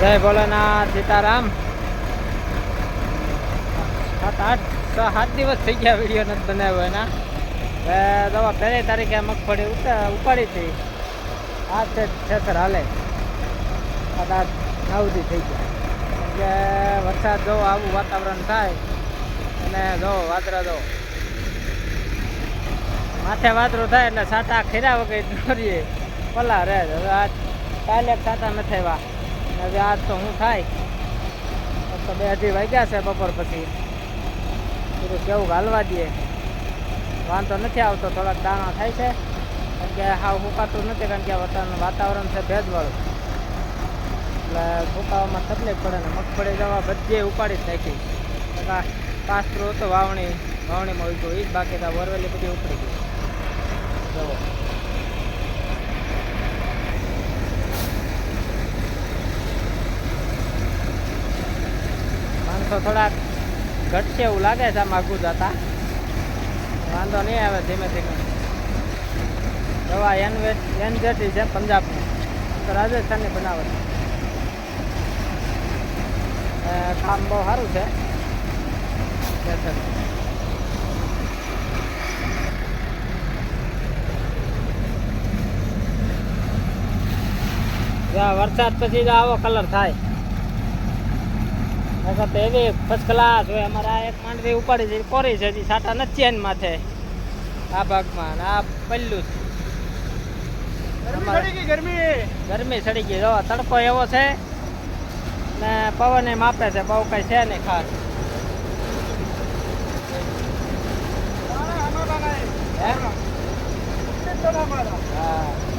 જય ભોલેનાથ, સીતારામ. સાત આઠ સાત દિવસ થઈ ગયા વીડિયો નથી બનાવ્યો એના. દવા પહેલી તારીખે મગફળી ઉપાડી હતી. આ છે ખેતર હાલે. સાત આઠ, નવ દી થઈ ગયા. કે વરસાદ જો આવું વાતાવરણ થાય, અને જો વાદરા જો. માથે વાદરો થાય એટલે સાટા ખીરા વગર દોરીએ. પલા રહે હવે આજ કાલે સાટા નથી આવ્યા. હવે આજ તો હું થાય. તો બે અઢી વાગ્યા છે બપોર પછી. બધું કેવું ગાલવા દઈએ. વાંધો નથી આવતો, થોડાક દાણા થાય છે. કારણ કે હાવ ફૂંકાતું નથી કારણ કે વતન વાતાવરણ છે ભેજવાળું. એટલે ફૂંકાવામાં તકલીફ પડે ને મગફળી દવા બધે ઉપાડી જ નાખી. કાસ્ત્રો હતો વાવણી, વાવણીમાં ઉગ્યું એ જ બાકી વરવેલી બધી ઉપડી ગઈ. થોડાક ઘટશે એવું લાગે છે આમ આગું જતા વાંધો નહીં આવે ધીમે ધીમે. દવા એન એન જેટી છે પંજાબની. તો રાજસ્થાનની બનાવટ. કામ બહુ સારું છે. વરસાદ પછી આવો કલર થાય. નકર તો એવી ફર્સ્ટ ક્લાસ હોય. અમારે આ એક માંડવી ઉપાડી છે કોરી છે હજી સાટા નથી એની માથે. આ ભાગમાં આ પલ્લું છે. ગરમી સડી ગઈ જો તડકો એવો છે ને પવન એ માપે છે બહુ કઈ છે નહીં ખાસ. હા?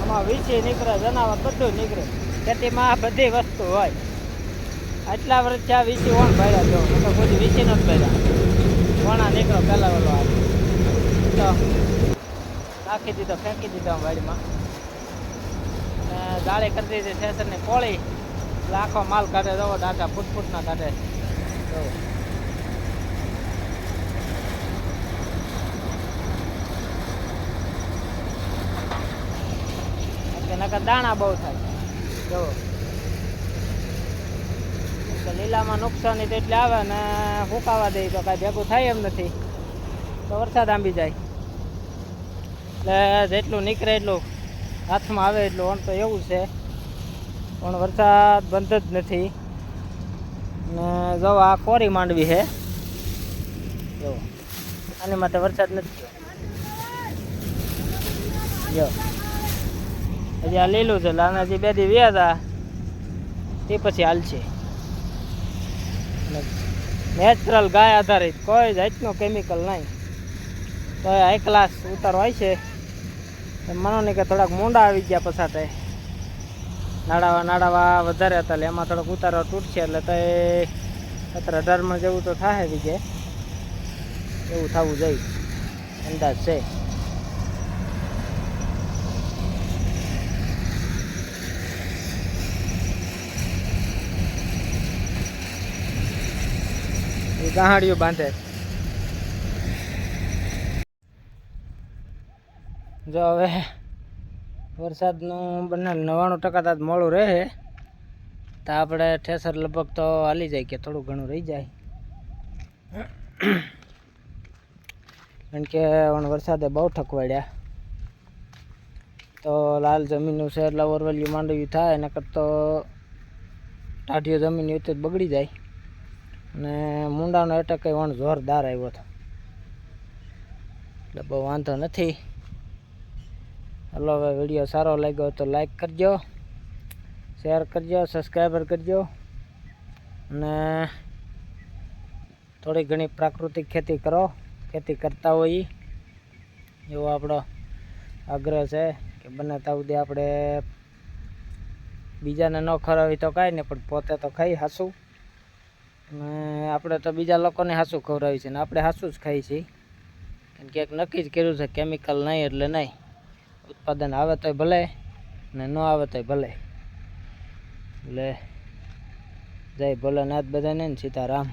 આમાં વીસી નીકળે જનાવર બધું નીકળે. ખેતીમાં આ બધી વસ્તુ હોય. આટલા વર્ષ આ વીસી ઓણ ભર્યા જો હું તો કોઈ વીસી નથી ભર્યા વણા નીકળો પહેલાં વેલો આ તો નાખી દીધો, ફેંકી દીધો વાડીમાં. દાળે કરી દીધી પોળી. એટલે આખો માલ કાઢે, જવો ડાટા ફૂટ ફૂટના કાઢે. એટલે નકર દાણા બહુ થાય. જો લીલામાં નુકસાની તો એટલે આવે ને ફૂંકાવા દે તો કાંઈ ભેગું થાય એમ નથી. તો વરસાદ આંબી જાય. એટલે જેટલું નીકળે એટલું હાથમાં આવે એટલું ઓણ તો એવું છે. પણ વરસાદ બંધ જ નથી. ને જો આ કોરી માંડવી છે. જો, આની માટે વરસાદ નથી જો, હજી આ લીલું છે લાના જે બે દી વ્યા હતા તે પછી હાલશે નેચરલ ગાય આધારિત, કોઈ જાતનું કેમિકલ નહીં. તો હાઈ ક્લાસ ઉતારો હોય છે. માનો ને કે થોડાક મૂંડા આવી ગયા પછાટે નાડાવા નાડાવા વધારે હતા એટલે એમાં થોડોક ઉતારો તૂટશે એટલે તો એ સત્તર અઢારમાં જેવું તો થાય બીજે. એવું થવું જોઈએ. અંદાજ છે. ગાહાડીઓ બાંધે. જો હવે વરસાદનું બંને નવ્વાણું ટકા તાજ મોડું રહે તો આપણે ઠેસર લગભગ તો હાલી જાય કે થોડું ઘણું રહી જાય. કારણ કે વરસાદે બહુ ઠકવાડ્યા. તો લાલ જમીનનું છે એટલે ઓરવલ્યું માંડવ્યું થાય એના કરતા ટાઢીઓ જમીન એ બગડી જાય. અને મુંડાનો એટેક કંઈ વણ જોરદાર આવ્યો હતો. એટલે બહુ વાંધો નથી. હલો, હવે વીડિયો સારો લાગ્યો તો લાઈક કરજો શેર કરજો સબસ્ક્રાઈબર કરજો. અને થોડી ઘણી પ્રાકૃતિક ખેતી કરો, ખેતી કરતા હોઈએ એવો આપણો આગ્રહ છે કે બને ત્યાં સુધી આપણે બીજાને ન ખરાવી તો કાંઈ નહીં, પણ પોતે તો ખાઈ હાસું આપણે તો બીજા લોકોને હાસું ખવડાવી છે ને આપણે હાસું જ ખાઈ છીએ. કારણ કે એક નક્કી જ કર્યું છે કેમિકલ નહીં એટલે નહીં. ઉત્પાદન આવે તોય ભલે ને ન આવે તોય ભલે. એટલે જય ભોલેનાથ બધાને સીતારામ.